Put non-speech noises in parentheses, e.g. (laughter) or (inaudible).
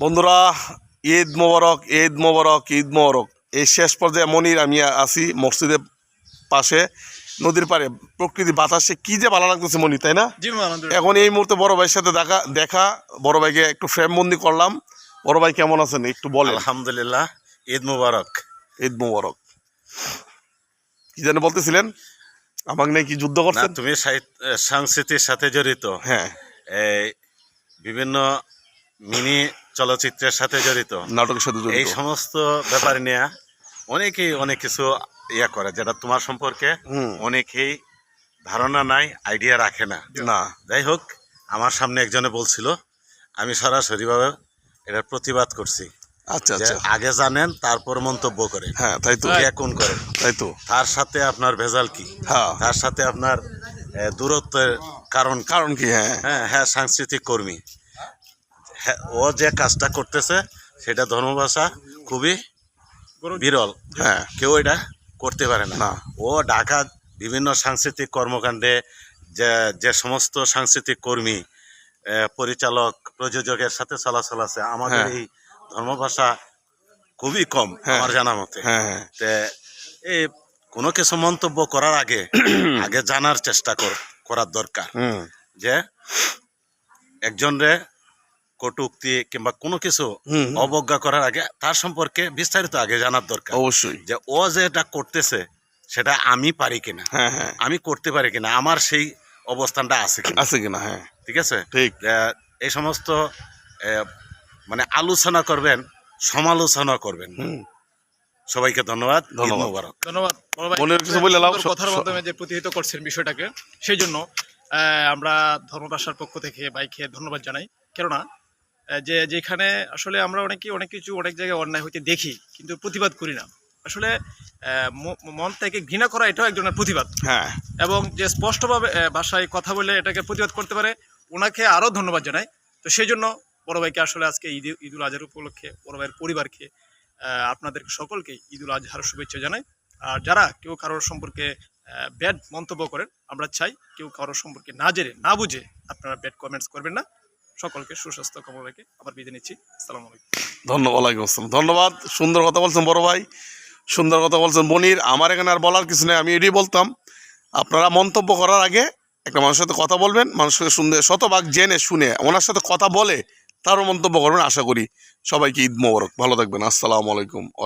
বন্ধুরা ঈদ মোবারক ঈদ মোবারক ঈদ মোবারক। এই শেষ পর্যায়ে মনির আমি আছি মসজিদের পাশে নদীর পাড়ে। প্রকৃতি বাতাসে কি যে ভালো লাগতেছে মনির তাই না? এখন এই মুহূর্তে বড় ভাইয়ের সাথে দেখা দেখা বড় ভাইকে একটু ফ্রেম বন্দি করলাম। বড় ভাই কেমন আছেন একটু বলেন। আলহামদুলিল্লাহ ঈদ মুবারক। ঈদ মোবারক। কি যেন বলতেছিলেন? আমাকে নাকি যুদ্ধ করছেন? তুমি সংস্কৃতির সাথে জড়িত। হ্যাঁ। এই বিভিন্ন মিনি চলচ্চিত্রের সাথে জড়িত। নাটকের সাথে এই সমস্ত ব্যাপার নিয়ে অনেকেই অনেক কিছু ইয়া করে যেটা তোমার সম্পর্কে। অনেকেই ধারণা নাই আইডিয়া রাখে না। না। যাই হোক আমার সামনে একজনে বলছিল আমি সরাসরিভাবে এটার প্রতিবাদ করছি আচ্ছা আচ্ছা। আগে জানেন তারপর মন্তব্য করে হ্যাঁ তাই তো। কোন করেন তাই তো। তার সাথে আপনার ভেজাল কি? হ্যাঁ। তার সাথে আপনার দূরত্বের কারণ কারণ কি? হ্যাঁ। হ্যাঁ হ্যাঁ সাংস্কৃতিক কর্মী। ও যে কাজটা করতেছে সেটা ধর্মভাষা খুবই বিরল হ্যাঁ কেউ এটা করতে পারে না। ও ঢাকা বিভিন্ন সাংস্কৃতিক কর্মকাণ্ডে যে যে সমস্ত সাংস্কৃতিক কর্মী পরিচালক প্রযোজকের সাথে চলাচল আছে আমাদের হ্যাঁ। এই ধর্মভাষা খুবই কম হ্যাঁ। আমার জানা মতে হ্যাঁ হ্যাঁ এই কোনো কিছু মন্তব্য করার আগে (clears throat) আগে জানার চেষ্টা কর করার দরকার যে একজনরে কটুক্তি কিংবা কোনো কিছু। অবজ্ঞা করার আগে তার সম্পর্কে বিস্তারিত আগে জানার দরকার। অবশ্যই। যে ও যে এটা করতেছে সেটা আমি পারি কিনা? হ্যাঁ হ্যাঁ। আমি করতে পারি কিনা? আমার সেই অবস্থানটা আছে কিনা? আছে কিনা? হ্যাঁ। ঠিক আছে? ঠিক। এই সমস্ত মানে আলোচনা করবেন সমালোচনা করবেন। সবাইকে ধন্যবাদ। ধন্যবাদ। ধন্যবাদ। মনের কিছু বলে কথার মাধ্যমে যে প্রতিহিত করছেন বিষয়টাকে সেই জন্য আহ, আমরা ধর্মভাষার পক্ষ থেকে বাইকে ধন্যবাদ জানাই। কেননা যে যেখানে আসলে আমরা অনেকে অনেক কিছু অনেক জায়গায় অন্যায় হইতে দেখি কিন্তু প্রতিবাদ করি না। আসলে মন থেকে ঘৃণা করা এটাও একজনের প্রতিবাদ। হ্যাঁ। এবং যে স্পষ্টভাবে ভাষায় কথা বলে এটাকে প্রতিবাদ করতে পারে ওনাকে আরও ধন্যবাদ জানাই। তো সেই জন্য বড় ভাইকে আসলে আজকে ঈদ ঈদুল আজহার উপলক্ষে বড় ভাইয়ের পরিবারকে আপনাদের সকলকে ঈদুল আজহার শুভেচ্ছা জানাই। আর যারা কেউ কারোর সম্পর্কে ব্যাড মন্তব্য করেন আমরা চাই কেউ কারোর সম্পর্কে না জেনে না বুঝে আপনারা ব্যাড কমেন্টস করবেন না। সকলকে সুস্বাস্থ্য কামনা রেখে আবার বিদায় নিচ্ছি। আসসালামু আলাইকুম। ধন্যবাদ ওয়ালাইকুম আসসালাম। ধন্যবাদ। সুন্দর কথা বলছেন বড় ভাই। সুন্দর কথা বলছেন মনির। আমার এখানে আর বলার কিছু নেই, আমি এটাই বলতাম। আপনারা মন্তব্য করার আগে একটা মানুষের সাথে কথা বলবেন মানুষকে শুনতে শতভাগ জেনে শুনে, ওনার সাথে কথা বলে তারও মন্তব্য করবেন, আশা করি সবাইকে ঈদ মোবারক। ভালো থাকবেন। আসসালামু আলাইকুম ও